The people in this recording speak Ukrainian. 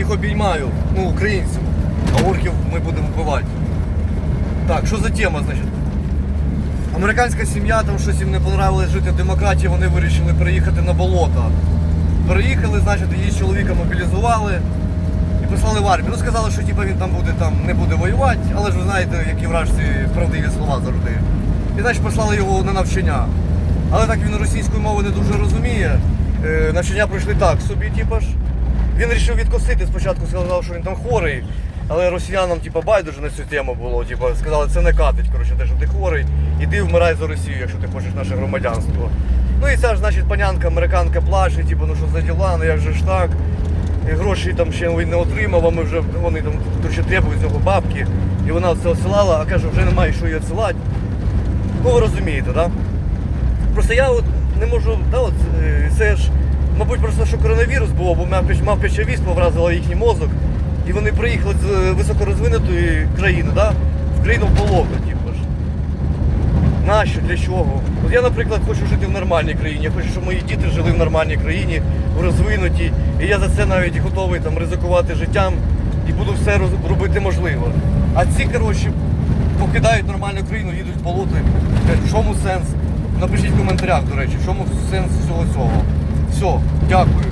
всіх обіймаю, ну, українців, а орків ми будемо вбивати. Так, що за тема, значить? Американська сім'я, там щось їм не понравилось жити в демократії, вони вирішили переїхати на болото. Переїхали, значить, її чоловіка мобілізували і послали в армію. Ну сказали, що типу, він там буде там не буде воювати, але ж ви знаєте, які вражці правдиві слова завжди. І значить послали його на навчання. Але так він російської мови не дуже розуміє. Е, навчання пройшли так собі, типу ж. Він вирішив відкосити. Спочатку сказав, що він там хворий, але росіянам типу, байдуже на цю тему було. Типу, сказали, це не катить, коротше, те, що ти хворий, іди вмирай за Росію, якщо ти хочеш наше громадянство. Ну і ця ж, значить, панянка, американка плаче, типу, ну що за діла, ну як же ж так. І гроші там ще він не отримав, а ми вже вони там коротше, требують з нього бабки. І вона це осилала, а каже, вже немає що її відсилати. Ну ви розумієте, так? Да? Просто я от не можу, да, от, е, це ж, мабуть, просто що коронавірус було, бо мав, мав віспа вразила їхній мозок, і вони приїхали з е, високорозвинутої країни, да, в країну в болото, типу ж. Нащо, для чого? От я, наприклад, хочу жити в нормальній країні, я хочу, щоб мої діти жили в нормальній країні, в розвинутій, і я за це навіть готовий там ризикувати життям і буду все роз- робити можливо. А ці, коротше, покидають нормальну країну, їдуть в болото. В чому сенс? Напишіть в коментарях, до речі, в чому сенс всього цього. Дякую.